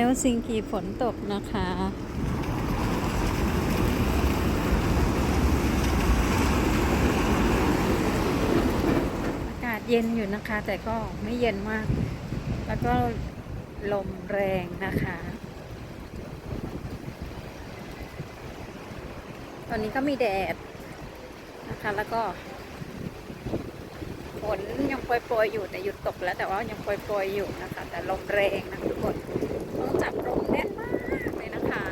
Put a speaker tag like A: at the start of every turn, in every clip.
A: เฮลซิงกีฝนตกนะคะ อากาศเย็นอยู่นะคะ แต่ก็ไม่เย็นมาก แล้วก็ลมแรงนะคะ ตอนนี้ก็มีแดดนะคะ แล้วก็ฝนยังโปรยๆอยู่แต่หยุดตกแล้วแต่ว่ายังโปรยๆอยู่นะคะ แต่ลมแรงนะทุกคน ต้องจับลมแน่นมากเลยนะคะ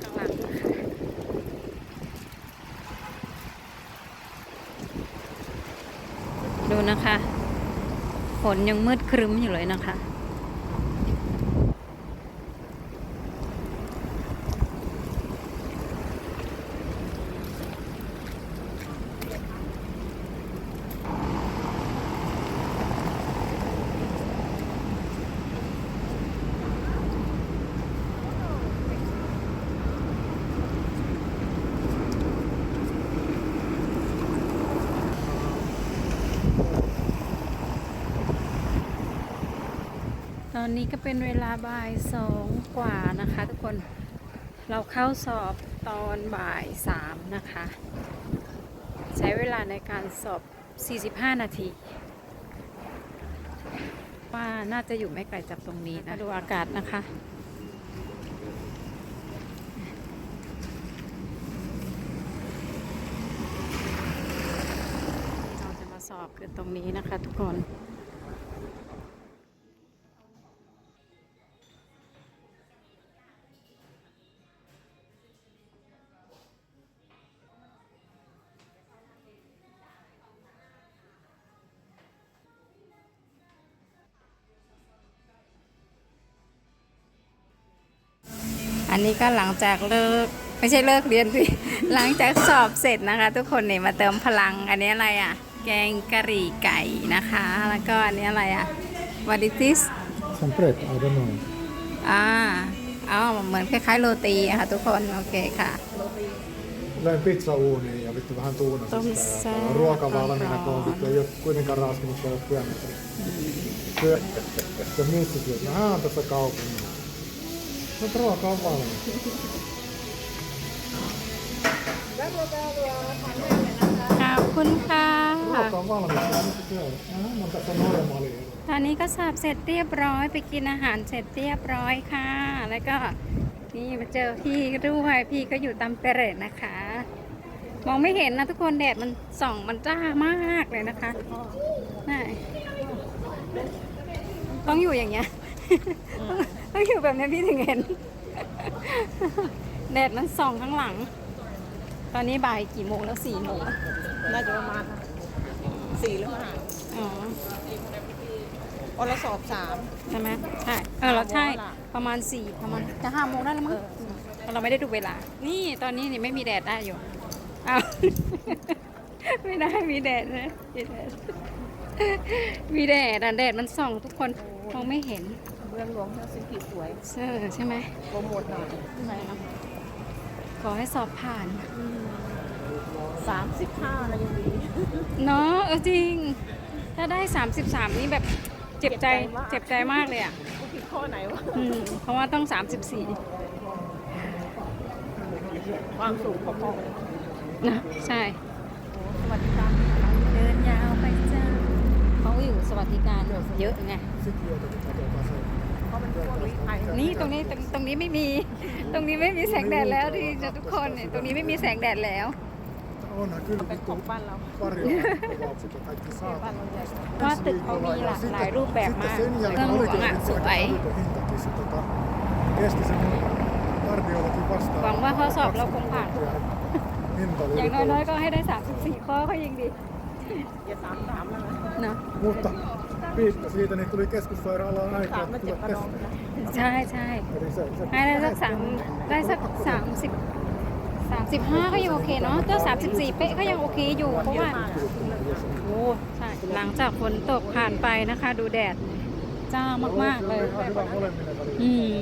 A: ข้างหลังนะคะดูนะคะ ฝนยังมืดครึ้มอยู่เลยนะคะ ตอนนี้ก็เป็นเวลาบ่ายสองกว่านะคะทุกคน เราเข้าสอบตอนบ่ายสามนะคะ ใช้เวลาในการสอบ 45 นาที ว่าน่าจะอยู่ไม่ไกลจากตรงนี้นะ ดูอากาศนะคะ เราจะมาสอบคือตรงนี้นะคะทุกคน อันนี้ก็หลังจากเลิกไม่ใช่เลิกเรียนสิหลังจากสอบเสร็จนะคะ ทุกคนเนี่ยมาเติมพลัง อันนี้อะไรอะ แกงกะหรี่ไก่นะคะ แล้วก็อันนี้อะไรอะ what is this
B: Some bread, I don't know.
A: อ่าเอาเหมือนคล้ายๆโรตีอะค่ะทุกคน โอเคค่ะ
B: Löin pizzauuniin ja vittu vähän tuunasin
A: Tom
B: sitä. Ja ruoka valmiina, kun vittu ei ole kuitenkaan raskinut käydä syömässä. Syö. Ja missä syöt? No, hän on tässä kaupungissa. No, ruoka on valmis.
A: ขอบคุณค่ะ
B: Ruoka on valmis. Missä syödä? No, hän on tässä normaali.
A: ตอนนี้ก็สอบเสร็จเรียบร้อยไปกินอาหารเสร็จเรียบร้อยค่ะ แล้วก็นี่มาเจอพี่ด้วยพี่ก็อยู่ตามเปรตนะคะ มองไม่เห็นนะทุกคนแดดมันส่องมันจ้ามากเลยนะคะน่ต้องอยู่อย่างเงี้ย ต้องอยู่แบบนี้พี่ถึงเห็น แดดมันส่องข้างหลัง ตอนนี้บ่ายกี่โมงแล้วสี่โมง
C: น่าจะประมาณสี่หรือห้า
A: อ๋อ
C: พอเราสอบสาม
A: ใช่ไหมใช่เออเราใช่
C: ห้าโมงแล้วล่ะ
A: ประมาณสี่ประมาณจะห้าโมงได้แล้วมั้งมเราไม่ได้ดูเวลา นี่ตอนนี้นี่ไม่มีแดดได้อยู่อ้าวไม่ได้มีแดดนะมีแดดมีแดดอะแดดมันส่องทุกคนมองไม่เห็น
C: เมืองหลวงเฮลซิงกิสวย
A: เออใช่ไหม
C: โปรโมทหน่อยใช่ครับ
A: ขอให้สอบผ่าน
C: สามสิบห้าอะไรยังดี
A: เนาะเออจริง ถ้าได้ 33 นี่แบบเจ็บใจเจ็บใจมากเลยอะ
C: กูผิดข้อไหนวะ
A: อืมเพราะว่าต้อง 34
C: ความสูงพอๆเลย
A: นะใช่
C: สวัสดีครับ
A: เดินยาวไปจ้าเขาอยู่สวัสดิการเยอะไง
B: Sitten joitakin katsotaan se.
C: เพราะมันพวกวิไอ
A: นี่ตรงนี้ตรงตรงนี้ไม่มี ตรงนี้ไม่มีแสงแดดแล้วที่จะทุกคนเนี่ยตรงนี้ไม่มีแสงแดดแล้ว
B: Onhan kyllä
C: เป็นข
B: vittu
C: องบ้านเรา
B: varjokuvaukset ja kaikki
C: บ้าน
B: saatana.
C: เราใหญ่
A: ว่าตึกเขามีหลากหลายรูปแบบมาก
B: Sitten sen
A: เมือง
B: jälkeen
A: หลวง
B: olikin
A: อะ
B: sitten
A: สวย
B: aika hintakin se tota, kesti sen kardiollakin vastaan.
A: หวังว่าข้อสอบเราคงผ่าน
B: Hinta oli
A: อย่าง
B: yli
A: น้อยๆ ก็ให้ได้ 34 ข้อก็ยังดี
C: อย่าสามสามแล้วนะ
A: เนาะ
B: Mutta piikka siitä, niin tuli keskussairaalaan
C: สา
B: aikaa,
C: มมา
B: että
C: เจ็บ
B: tulla
C: กระดอง
B: testi.
A: ใช่ใช่
B: Eli se, se
A: ให้ได้สักสามได้สักสามสิบสามสิบห้าก็ยังโอเคเนาะถ้าสามสิบสี่เป๊ะก็ยังโอเคอยู่เพราะว่า โอ้ใช่หลังจากฝนตกผ่านไปนะคะ ดูแดดจ้ามากๆเลย
B: hyvä molemmille välillä.
A: อืม